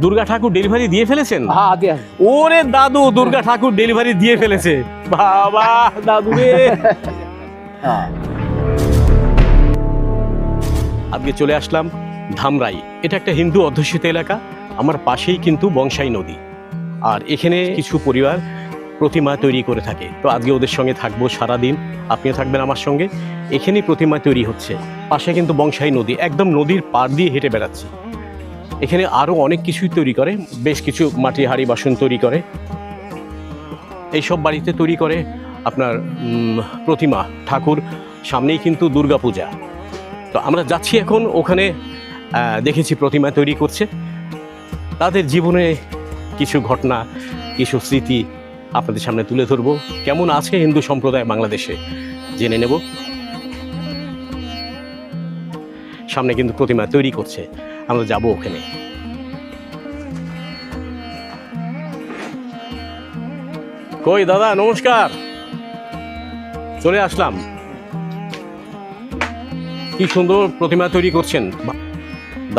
দুর্গা ঠাকুর delivery দিয়ে ফেলেছেন? হ্যাঁ ওরে দাদু দুর্গা ঠাকুর ডেলিভারি দিয়ে ফেলেছে। বাবা দাদু রে। হ্যাঁ। আজকে চলে আসলাম ধামরাই। এটা একটা হিন্দু অধ্যুষিত এলাকা আমার পাশেই কিন্তু বংশাই নদী। আর এখানে কিছু পরিবার প্রতিমা তৈরি করে থাকে। তো আজকে ওদের সঙ্গে থাকব সারাদিন। আপনিও থাকবেন আমার সঙ্গে। এখানেই প্রতিমা তৈরি হচ্ছে। পাশে কিন্তু বংশাই নদী একদম নদীর পার দিয়ে হেঁটে বেড়াচ্ছি। এখানে আরও অনেক কিছুই তৈরি করে, বেশ কিছু মাটি, হাঁড়ি, বাসন তৈরি করে। এইসব বাড়িতে তৈরি করে আপনার প্রতিমা, ঠাকুর, সামনেই কিন্তু দুর্গাপূজা। তো আমরা যাচ্ছি এখন ওখানে দেখেছি প্রতিমা তৈরি করছে। তাদের জীবনে কিছু ঘটনা, কিছু স্মৃতি আপনাদের সামনে তুলে ধরবো। কেমন আছে হিন্দু সম্প্রদায় বাংলাদেশে? জেনে নেব। সামনে কিন্তু প্রতিমা তৈরি করছে। আমরা যাব ওখানে। কই দাদা, নমস্কার। চলে আসলাম। কি সুন্দর প্রতিমা তৈরি করছেন।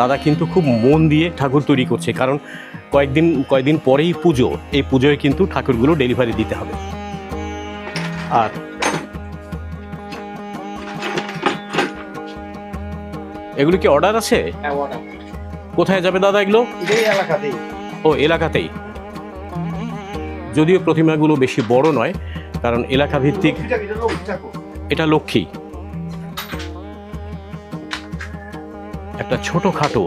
দাদা কিন্তু খুব মন দিয়ে ঠাকুর তৈরি করছে, কারণ কয়েকদিন কয়েকদিন পরেই পুজো। এই পুজোয় কিন্তু ঠাকুরগুলো ডেলিভারি দিতে হবে। আর এগুলো কি অর্ডার আছে? হ্যাঁ ওটা কোথায় যাবে দাদা এগুলো এলাকাতেই ও এলাকাতেই যদিও প্রতিমাগুলো বেশি বড় নয় কারণ এলাকা ভিত্তিক এটা লক্ষ্মী একটা ছোটখাটো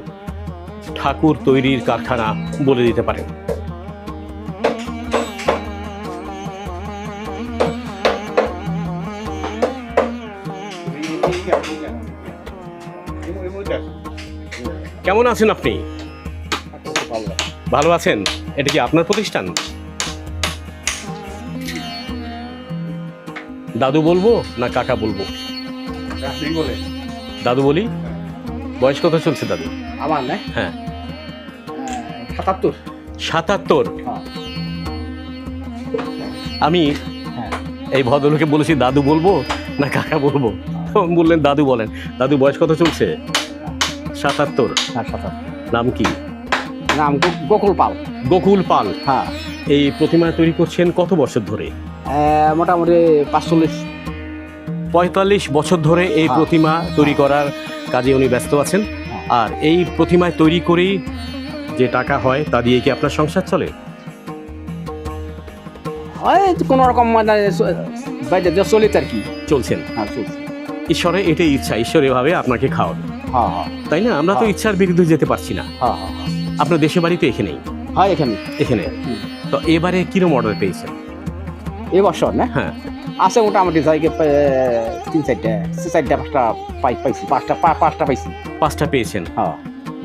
ঠাকুর তৈরির কারখানা বলে দিতে পারেন কেমন আছেন আপনি? ভালো আছেন? এটা কি আপনার প্রতিষ্ঠান? দাদু বলব না কাকা বলব? দাদু বলি? বয়স কত চলছে দাদু? আমার না? হ্যাঁ। সাতাত্তর। সাতাত্তর? হ্যাঁ। আমি হ্যাঁ। এই ভদ্রলোকে বলেছি দাদু বলব না কাকা বলব? বললেন দাদু বলেন। দাদু বয়স কত চলছে? সাতাত্তর। হ্যাঁ সাতাত্তর। নাম কি? নাম গোকুল পাল। গোকুল পাল। হ্যাঁ। এই প্রতিমা তৈরি করছেন কত বছর ধরে? মোটামুটি পাঁচচল্লিশ। পঁয়তাল্লিশ বছর ধরে এই হ্যাঁ। প্রতিমা তৈরি করার কাজে উনি ব্যস্ত আছেন। আর এই প্রতিমায় তৈরি করেই যে টাকা হয় তা দিয়ে কি আপনার সংসার চলে? ওই কোনো রকম মানে চলিত আর কি। চলছেন। হ্যাঁ চলছে। ঈশ্বরের এটাই ইচ্ছা ঈশ্বর এভাবে আপনাকে খাওয়াবে। হ্যাঁ হ্যাঁ তাই না? আমরা তো হ্যাঁ। ইচ্ছার বিরুদ্ধে যেতে পারছি না। হ্যাঁ হ্যাঁ হ্যাঁ। আপনার দেশে বাড়িতে এখানেই হয় এখানে। এখানে? তো এবারে কিরম অর্ডার পেয়েছেন? এই বছর না? হ্যাঁ। আছে মোটামুটি জায়গায় তিন চারটা চারটা পাঁচটা পাই পাইছি পাঁচটা পাঁচটা পাইছি। পাঁচটা পেয়েছেন? হ্যাঁ।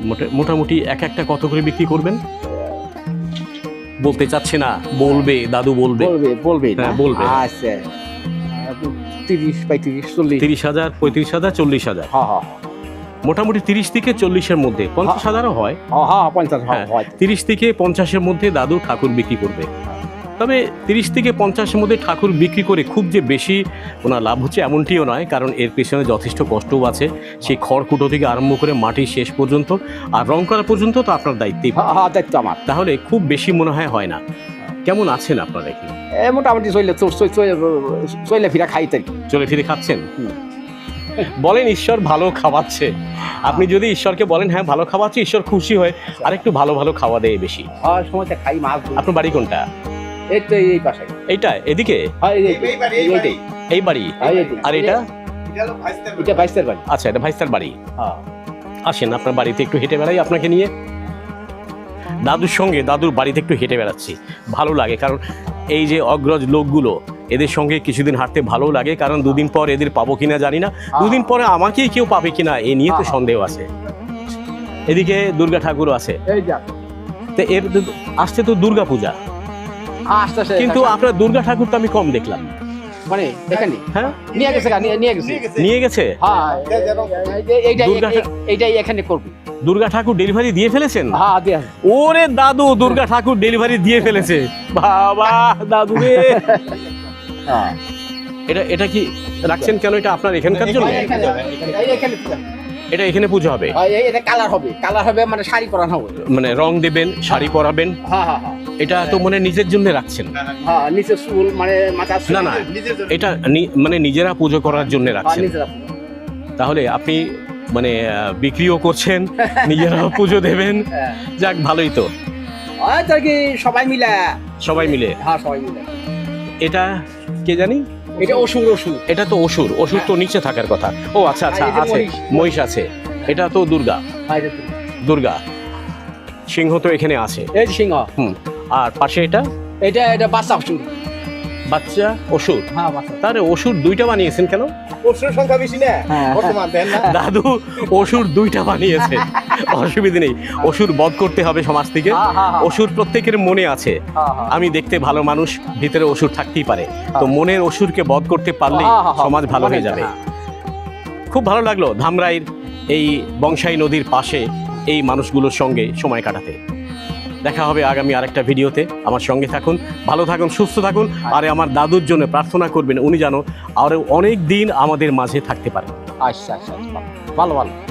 মোটা- মোটামুটি এক একটা কত করে বিক্রি করবেন? বলতে চাচ্ছে না বলবে দাদু বলবে। বলবে বলবে না? হ্যাঁ, বলবে। আচ্ছা। তিরিশ পঁয়ত্রিশ চল্লিশ। তিরিশ হাজার পঁয়ত্রিশ হাজার চল্লিশ হাজার। হ্যাঁ হ্যাঁ। মোটামুটি তিরিশ থেকে চল্লিশের মধ্যে পঞ্চাশ হাজারও হয়। হ্যাঁ হ্যাঁ হ্যাঁ হ্যাঁ। হয়। তিরিশ থেকে পঞ্চাশের মধ্যে দাদু ঠাকুর বিক্রি করবে। তবে তিরিশ থেকে পঞ্চাশের মধ্যে ঠাকুর বিক্রি করে খুব যে বেশি ওনার লাভ হচ্ছে এমনটিও নয় কারণ এর পেছনে যথেষ্ট কষ্টও আছে। সেই খড়কুটো থেকে আরম্ভ করে মাটি শেষ পর্যন্ত আর রং করা পর্যন্ত তো আপনার দায়িত্বই। হ্যাঁ হ্যাঁ দায়িত্ব আমার। তাহলে খুব বেশি মনে হয় হয় না। কেমন আছেন আপনারা এখানে? এ মোটামুটি চলে চলে ফিরা খাইতে আর চলে ফিরে খাচ্ছেন। বলেন ঈশ্বর ভালো খাওয়াচ্ছে। আপনি যদি ঈশ্বরকে বলেন হ্যাঁ ভালো খাওয়াচ্ছে ঈশ্বর খুশি হয় আর একটু ভালো ভালো খাওয়া দেয় বেশি। হ্যাঁ সময়তে খাই মাছ আপনার বাড়ি কোনটা? এই তো এই পাশে। এইটা এদিকে? হ্যাঁ এই- বাড়ি, এই এই- বাড়ি। এইটাই। এই বাড়ি? হ্যাঁ। আর এটা? এটা বাইশের বাড়ি। আচ্ছা এটা ভাইস্তার বাড়ি। আসেন আপনার বাড়িতে একটু হেঁটে বেড়াই আপনাকে নিয়ে। দাদুর সঙ্গে দাদুর বাড়িতে একটু হেঁটে বেড়াচ্ছি। ভালো লাগে কারণ এই যে অগ্রজ লোকগুলো এদের সঙ্গে কিছুদিন হাঁটতে ভালো লাগে কারণ দুদিন পর এদের পাবো কিনা জানি না। দুদিন পরে আমাকেই কেউ পাবে কিনা এ নিয়ে তো। সন্দেহ আছে। এদিকে দুর্গা ঠাকুর আছে। তো এর আসছে তো দুর্গা পূজা। কিন্তু আপনার দুর্গা ঠাকুর তো আমি কম দেখলাম। মানে এখানে? হ্যাঁ? নিয়ে গেছে নিয়ে নিয়ে গেছে। নিয়ে গেছে? এইটাই দুর্গা- এখানে করবে। দুর্গা ঠাকুর ডেলিভারি দিয়ে ফেলেছেন? হ্যাঁ ওরে দাদু দুর্গা ঠাকুর ডেলিভারি দিয়ে ফেলেছে। বাবা দাদু রে এটা এটা কি রাখছেন কেন? এটা আপনার এখানকার জন্য? এটা এখানে পুজো হবে? এটা কালার হবে। কালার হবে মানে শাড়ি করানো হবে। মানে রং দেবেন শাড়ি পরাবেন? হ্যাঁ হ্যাঁ হ্যাঁ। এটা তো মানে নিজের জন্য রাখছেন। হ্যাঁ চুল মানে মাথা না না এটা নি- মানে নিজেরা পুজো করার জন্য হ্যাঁ, রাখছেন। তাহলে আপনি মানে বিক্রিও করছেন নিজেরা পুজো দেবেন। হ্যাঁ। যাক ভালোই তো। আর কি সবাই মিলে? সবাই মিলে। হ্যাঁ সবাই মিলে। এটা কে জানি? এটা অসুর অসুর। এটা তো অসুর অসুর তো নিচে থাকার কথা। ও আচ্ছা আচ্ছা আছে। মহিষ। আছে। এটা তো দুর্গা। হ্যাঁ, তো। দুর্গা। সিংহ তো এখানে আছে। এই সিংহ। হুম। আর পাশে এটা? এটা এটা বাসা অসুর বাচ্চা অসুর? হ্যাঁ তাহলে অসুর দুইটা বানিয়েছেন কেন? পশুর সংখ্যা বেশি না? হ্যাঁ। বর্তমান দাদু অসুর দুইটা বানিয়েছে। অসুবিধে নেই। অসুর বধ করতে হবে সমাজ থেকে। হ্যাঁ। অসুর প্রত্যেকের মনে আছে। আমি দেখতে ভালো মানুষ ভিতরে অসুর থাকতেই পারে। তো মনের অসুরকে বধ করতে পারলে। সমাজ ভালো হয়ে যাবে। খুব ভালো লাগল ধামরাইয়ের এই বংশাই নদীর পাশে এই মানুষগুলোর সঙ্গে সময় কাটাতে। দেখা হবে আগামী আরেকটা ভিডিওতে। আমার সঙ্গে থাকুন, ভালো থাকুন, সুস্থ থাকুন। আর আমার দাদুর জন্য প্রার্থনা করবেন, উনি যেন আরও অনেক দিন আমাদের মাঝে থাকতে পারেন আচ্ছা আচ্ছা আচ্ছা। ভালো ভালো।